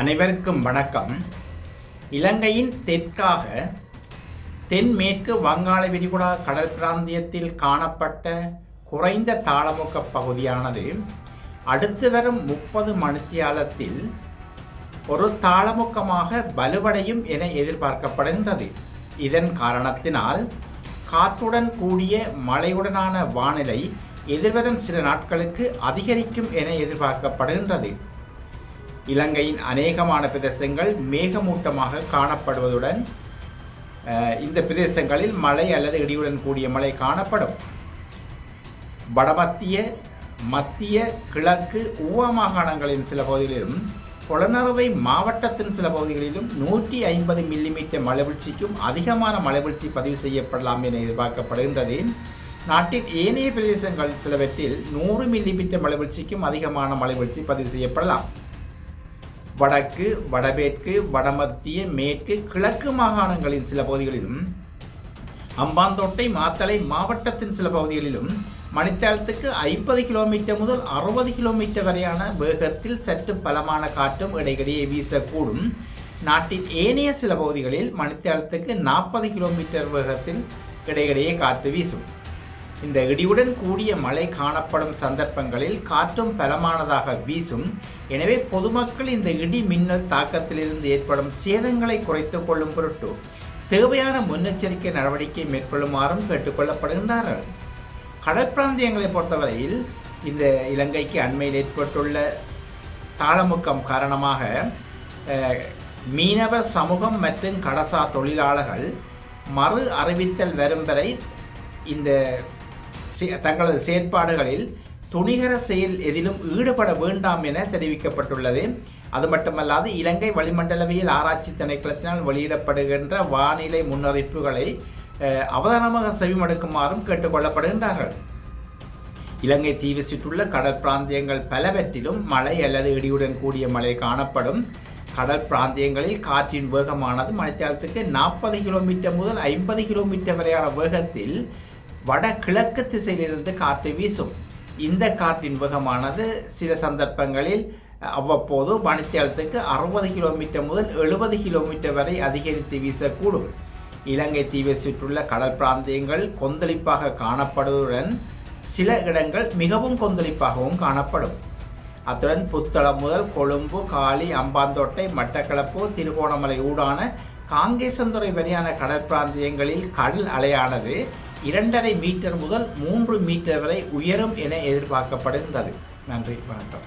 அனைவருக்கும் வணக்கம். இலங்கையின் தெற்காக தென்மேற்கு வங்காள விரிகுடா கடல் பிராந்தியத்தில் காணப்பட்ட குறைந்த தாளமுக்க பகுதியானது அடுத்து வரும் முப்பது மணித்தியாலத்தில் ஒரு தாளமுக்கமாக வலுவடையும் என எதிர்பார்க்கப்படுகின்றது. இதன் காரணத்தினால் காற்றுடன் கூடிய மழையுடனான வானிலை எதிர்வரும் சில நாட்களுக்கு அதிகரிக்கும் என எதிர்பார்க்கப்படுகின்றது. இலங்கையின் அநேகமான பிரதேசங்கள் மேகமூட்டமாக காணப்படுவதுடன் இந்த பிரதேசங்களில் மழை அல்லது இடியுடன் கூடிய மழை காணப்படும். வடமத்திய மத்திய கிழக்கு ஊவா மாகாணங்களின் சில பகுதிகளிலும் புலனறுவை மாவட்டத்தின் சில பகுதிகளிலும் நூற்றி ஐம்பது மில்லிமீட்டர் மழைவீழ்ச்சிக்கும் அதிகமான மழைவீழ்ச்சி பதிவு செய்யப்படலாம் என எதிர்பார்க்கப்படுகின்றது. நாட்டின் ஏனைய பிரதேசங்கள் சிலவற்றில் நூறு மில்லிமீட்டர் மழைவீழ்ச்சிக்கும் அதிகமான மழைவீழ்ச்சி பதிவு செய்யப்படலாம். வடக்கு வடமேற்கு வடமத்திய மேற்கு கிழக்கு மாகாணங்களின் சில பகுதிகளிலும் அம்பாந்தோட்டை மாத்தளை மாவட்டத்தின் சில பகுதிகளிலும் மணித்தாளத்துக்கு ஐம்பது கிலோமீட்டர் முதல் அறுபது கிலோமீட்டர் வரையான வேகத்தில் சற்று பலமான காற்றும் இடையிடையே வீசக்கூடும். நாட்டின் ஏனைய சில பகுதிகளில் மணித்தாளத்துக்கு நாற்பது கிலோமீட்டர் வேகத்தில் இடையிடையே காற்று வீசும். இந்த இடியுடன் கூடிய மழை காணப்படும் சந்தர்ப்பங்களில் காற்றும் பலமானதாக வீசும். எனவே பொதுமக்கள் இந்த இடி மின்னல் தாக்கத்திலிருந்து ஏற்படும் சேதங்களை குறைத்துக் கொள்ளும் பொருட்டு தேவையான முன்னெச்சரிக்கை நடவடிக்கை மேற்கொள்ளுமாறும் கேட்டுக்கொள்ளப்படுகின்றார்கள் கடற்பிராந்தியங்களை பொறுத்தவரையில் இந்த இலங்கைக்கு அண்மையில் ஏற்பட்டுள்ள தாளமுக்கம் காரணமாக மீனவர் சமூகம் மற்றும் கடசா தொழிலாளர்கள் மறு அறிவித்தல் வரும் வரை இந்த தங்களது செயற்பாடுகளில் துணிகர செயல் எதிலும் ஈடுபட வேண்டாம் என தெரிவிக்கப்பட்டுள்ளது. அது மட்டுமல்லாது இலங்கை வளிமண்டலவியல் ஆராய்ச்சி திணைக்களத்தினால் வெளியிடப்படுகின்ற வானிலை முன்னறிவிப்புகளை அவதானமாக செவிமடுக்குமாறும் கேட்டுக்கொள்ளப்படுகின்றார்கள். இலங்கை தீவு சுற்றுள்ள கடல் பிராந்தியங்கள் பலவற்றிலும் மழை அல்லது இடியுடன் கூடிய மழை காணப்படும். கடல் பிராந்தியங்களில் காற்றின் வேகமானது மணித்தியாலத்துக்கு நாற்பது கிலோமீட்டர் முதல் ஐம்பது கிலோமீட்டர் வரையான வேகத்தில் வடகிழக்கு திசையிலிருந்து காற்று வீசும். இந்த காற்றின் வேகமானது சில சந்தர்ப்பங்களில் அவ்வப்போது மணித்தேளத்துக்கு அறுபது கிலோமீட்டர் முதல் எழுபது கிலோமீட்டர் வரை அதிகரித்து வீசக்கூடும். இலங்கை தீவை சுற்றுள்ள கடல் பிராந்தியங்கள் கொந்தளிப்பாக காணப்படுவதுடன் சில இடங்கள் மிகவும் கொந்தளிப்பாகவும் காணப்படும். அத்துடன் புத்தளம் முதல் கொழும்பு காலி அம்பாந்தோட்டை மட்டக்களப்பு திருகோணமலை ஊடான காங்கேசந்துறை வரையான கடல் பிராந்தியங்களில் கடல் அலையானது இரண்டரை மீட்டர் முதல் மூன்று மீட்டர் வரை உயரும் என எதிர்பார்க்கப்படுகின்றது. நன்றி வணக்கம்.